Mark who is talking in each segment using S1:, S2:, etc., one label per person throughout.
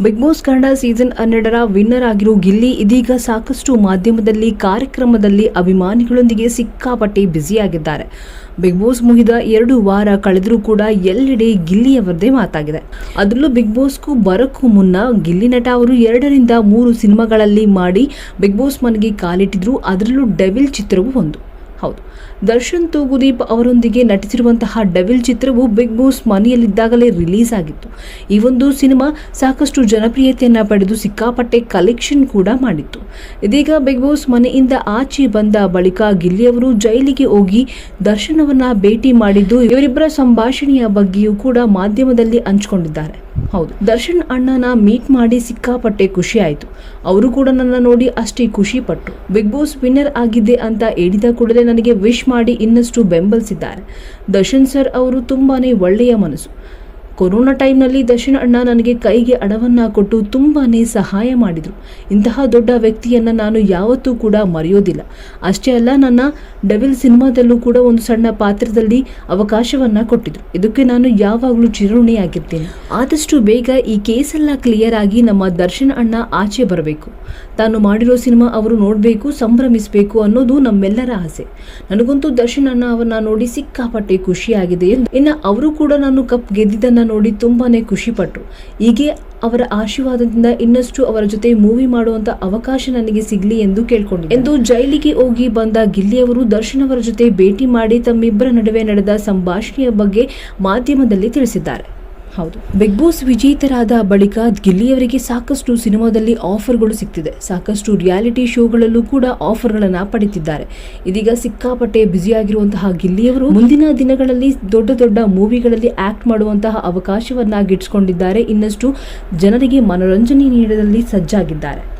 S1: Big boss Kannada season ಹನ್ನೆರಡರ winner ಆಗಿರೋ ಗಿಲ್ಲಿ ಇದೀಗ ಸಾಕಷ್ಟು ಮಾಧ್ಯಮದಲ್ಲಿ ಕಾರ್ಯಕ್ರಮದಲ್ಲಿ ಅಭಿಮಾನಿಗಳೊಂದಿಗೆ ಸಿಕ್ಕಾಪಟ್ಟೆ ಬ್ಯುಸಿಯಾಗಿದ್ದಾರೆ. ಬಿಗ್ ಬಾಸ್ ಮುಗಿದ ಎರಡು ವಾರ ಕಳೆದರೂ ಕೂಡ ಎಲ್ಲೆಡೆ ಗಿಲ್ಲಿಯವರದೇ ಮಾತಾಗಿದೆ. ಅದರಲ್ಲೂ ಬಿಗ್ ಬಾಸ್ಗೂ ಬರೋಕ್ಕೂ ಮುನ್ನ ಗಿಲ್ಲಿ ನಟ ಅವರು ಎರಡರಿಂದ ಮೂರು ಸಿನಿಮಾಗಳಲ್ಲಿ ಮಾಡಿ ಬಿಗ್ ಬಾಸ್ ಮನೆಗೆ ಕಾಲಿಟ್ಟಿದ್ರು. ಅದರಲ್ಲೂ ಡೆವಿಲ್ ಚಿತ್ರವೂ ಒಂದು. ಹೌದು. ದರ್ಶನ್ ತೂಗುದೀಪ್ ಅವರೊಂದಿಗೆ ನಟಿಸಿರುವಂತಹ ಡೆವಿಲ್ ಚಿತ್ರವು ಬಿಗ್ ಬಾಸ್ ಮನೆಯಲ್ಲಿದ್ದಾಗಲೇ ರಿಲೀಸ್ ಆಗಿತ್ತು. ಈ ಒಂದು ಸಿನಿಮಾ ಸಾಕಷ್ಟು ಜನಪ್ರಿಯತೆಯನ್ನು ಪಡೆದು ಸಿಕ್ಕಾಪಟ್ಟೆ ಕಲೆಕ್ಷನ್ ಕೂಡ ಮಾಡಿತ್ತು. ಇದೀಗ ಬಿಗ್ ಬಾಸ್ ಮನೆಯಿಂದ ಆಚೆ ಬಂದ ಬಳಿಕ ಗಿಲ್ಲಿಯವರು ಜೈಲಿಗೆ ಹೋಗಿ ದರ್ಶನವನ್ನ ಭೇಟಿ ಮಾಡಿದ್ದು ಇವರಿಬ್ಬರ ಸಂಭಾಷಣೆಯ ಬಗ್ಗೆಯೂ ಕೂಡ ಮಾಧ್ಯಮದಲ್ಲಿ ಹಂಚಿಕೊಂಡಿದ್ದಾರೆ. ಹೌದು. ದರ್ಶನ್ ಅಣ್ಣನ ಮೀಟ್ ಮಾಡಿ ಸಿಕ್ಕಾಪಟ್ಟೆ ಖುಷಿ ಆಯಿತು. ಅವರು ಕೂಡ ನನ್ನ ನೋಡಿ ಅಷ್ಟೇ ಖುಷಿ ಪಟ್ಟರು ಬಿಗ್ ಬಾಸ್ ವಿನ್ನರ್ ಆಗಿದ್ದೆ ಅಂತ ಹೇಳಿದ ಕೂಡಲೇ ನನಗೆ ವಿಶ್ ಮಾಡಿ ಇನ್ನಷ್ಟು ಬೆಂಬಲಿಸಿದ್ದಾರೆ. ದರ್ಶನ್ ಸರ್ ಅವರು ತುಂಬಾ ಒಳ್ಳೆಯ ಮನಸ್ಸು. ಕೊರೋನಾ ಟೈಮ್ನಲ್ಲಿ ದರ್ಶನ್ ಅಣ್ಣ ನನಗೆ ಕೈಗೆ ಹಣವನ್ನು ಕೊಟ್ಟು ತುಂಬಾ ಸಹಾಯ ಮಾಡಿದರು. ಇಂತಹ ದೊಡ್ಡ ವ್ಯಕ್ತಿಯನ್ನ ನಾನು ಯಾವತ್ತೂ ಕೂಡ ಮರೆಯೋದಿಲ್ಲ. ಅಷ್ಟೇ ಅಲ್ಲ, ನನ್ನ ಡೆವಿಲ್ ಸಿನಿಮಾದಲ್ಲೂ ಕೂಡ ಒಂದು ಸಣ್ಣ ಪಾತ್ರದಲ್ಲಿ ಅವಕಾಶವನ್ನ ಕೊಟ್ಟಿದ್ರು. ಇದಕ್ಕೆ ನಾನು ಯಾವಾಗಲೂ ಚಿರಋಣಿಯಾಗಿರ್ತೇನೆ ಆದಷ್ಟು ಬೇಗ ಈ ಕೇಸೆಲ್ಲ ಕ್ಲಿಯರ್ ಆಗಿ ನಮ್ಮ ದರ್ಶನ್ ಅಣ್ಣ ಆಚೆ ಬರಬೇಕು. ತಾನು ಮಾಡಿರೋ ಸಿನಿಮಾ ಅವರು ನೋಡಬೇಕು, ಸಂಭ್ರಮಿಸಬೇಕು ಅನ್ನೋದು ನಮ್ಮೆಲ್ಲರ ಆಸೆ. ನನಗಂತೂ ದರ್ಶನ್ ಅಣ್ಣ ಅವರನ್ನ ನೋಡಿ ಸಿಕ್ಕಾಪಟ್ಟೆ ಖುಷಿಯಾಗಿದೆ ಎಂದು. ಇನ್ನು ಅವರು ಕೂಡ ನಾನು ಕಪ್ ಗೆದ್ದಿದ್ದನ್ನ ನೋಡಿ ತುಂಬಾ ಖುಷಿಪಟ್ಟರು ಹೀಗೆ ಅವರ ಆಶೀರ್ವಾದದಿಂದ ಇನ್ನಷ್ಟು ಅವರ ಜೊತೆ ಮೂವಿ ಮಾಡುವಂತ ಅವಕಾಶ ನನಗೆ ಸಿಗ್ಲಿ ಎಂದು ಕೇಳ್ಕೊಂಡು ಎಂದು ಜೈಲಿಗೆ ಹೋಗಿ ಬಂದ ಗಿಲ್ಲಿಯವರು ದರ್ಶನ್ ಅವರ ಜೊತೆ ಭೇಟಿ ಮಾಡಿ ತಮ್ಮಿಬ್ಬರ ನಡುವೆ ನಡೆದ ಸಂಭಾಷಣೆಯ ಬಗ್ಗೆ ಮಾಧ್ಯಮದಲ್ಲಿ ತಿಳಿಸಿದ್ದಾರೆ. ಹೌದು. ಬಿಗ್ ಬಾಸ್ ವಿಜೇತರಾದ ಬಳಿಕ ಗಿಲ್ಲಿಯವರಿಗೆ ಸಾಕಷ್ಟು ಸಿನಿಮಾದಲ್ಲಿ ಆಫರ್ಗಳು ಸಿಗ್ತಿದೆ ಸಾಕಷ್ಟು ರಿಯಾಲಿಟಿ ಶೋಗಳಲ್ಲೂ ಕೂಡ ಆಫರ್ಗಳನ್ನು ಪಡೆದಿದ್ದಾರೆ. ಇದೀಗ ಸಿಕ್ಕಾಪಟ್ಟೆ ಬ್ಯುಸಿಯಾಗಿರುವಂತಹ ಗಿಲ್ಲಿಯವರು ಮುಂದಿನ ದಿನಗಳಲ್ಲಿ ದೊಡ್ಡ ದೊಡ್ಡ ಮೂವಿಗಳಲ್ಲಿ ಆಕ್ಟ್ ಮಾಡುವಂತಹ ಅವಕಾಶವನ್ನ ಗಿಟ್ಸ್ಕೊಂಡಿದ್ದಾರೆ ಇನ್ನಷ್ಟು ಜನರಿಗೆ ಮನೋರಂಜನೆ ನೀಡದಲ್ಲಿ ಸಜ್ಜಾಗಿದ್ದಾರೆ.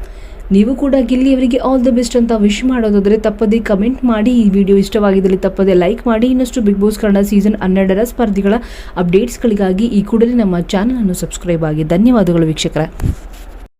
S1: ನೀವು ಕೂಡ ಗಿಲ್ಲಿ ಅವರಿಗೆ ಆಲ್ ದ ಬೆಸ್ಟ್ ಅಂತ ವಿಶ್ ಮಾಡೋದಾದ್ರೆ ತಪ್ಪದೇ ಕಮೆಂಟ್ ಮಾಡಿ. ಈ ವಿಡಿಯೋ ಇಷ್ಟವಾಗಿದ್ದಲ್ಲಿ ತಪ್ಪದೇ ಲೈಕ್ ಮಾಡಿ. ಇನ್ನಷ್ಟು ಬಿಗ್ ಬಾಸ್ ಕನ್ನಡ ಸೀಸನ್ ಹನ್ನೆರಡರ ಸ್ಪರ್ಧಿಗಳ ಅಪ್ಡೇಟ್ಸ್ಗಳಿಗಾಗಿ ಈ ಕೂಡಲೇ ನಮ್ಮ ಚಾನಲ್ ಅನ್ನು ಸಬ್ಸ್ಕ್ರೈಬ್ ಆಗಿ. ಧನ್ಯವಾದಗಳು ವೀಕ್ಷಕರೇ.